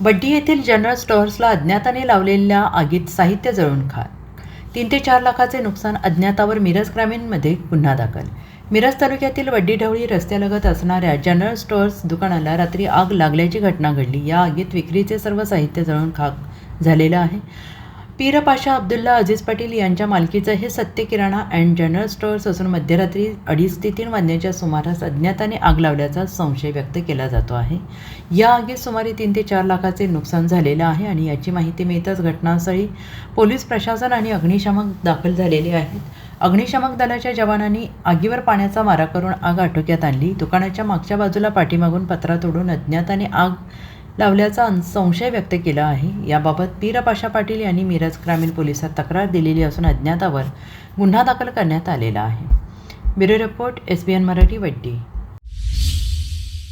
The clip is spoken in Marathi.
बड्डी येथील जनरल स्टोअर्सला अज्ञाताने लावलेल्या आगीत साहित्य जळून खात तीन ते चार लाखाचे नुकसान अज्ञातावर मिरज ग्रामीणमध्ये गुन्हा दाखल. मिरज तालुक्यातील वड्डी ढवळी रस्त्यालगत असणाऱ्या जनरल स्टोअर्स दुकानाला रात्री आग लागल्याची घटना घडली. या आगीत विक्रीचे सर्व साहित्य जळून खाक झालेलं आहे. पीरपाशा अब्दुल्ला अजीज पाटील यांच्या मालकीचं हे सत्य किराणा अँड जनरल स्टोअर्स असून मध्यरात्री अडीच ते तीन वाजण्याच्या सुमारास अज्ञाताने आग लावल्याचा संशय व्यक्त केला जातो आहे. या आगीत सुमारे तीन ते चार लाखाचे नुकसान झालेलं आहे आणि याची माहिती मिळताच घटनास्थळी पोलीस प्रशासन आणि अग्निशामक दाखल झालेले आहेत. अग्निशामक दलाच्या जवानांनी आगीवर पाण्याचा मारा करून आग आटोक्यात आणली. दुकानाच्या मागच्या बाजूला पाठीमागून पत्रा तोडून अज्ञाताने आग लावल्याचा संशय व्यक्त केला आहे. याबाबत पीरपाशा पाटील यांनी मिरज ग्रामीण पोलिसात तक्रार दिलेली असून अज्ञातावर गुन्हा दाखल करण्यात आलेला आहे. Bureau report S B N Marathi वड्डी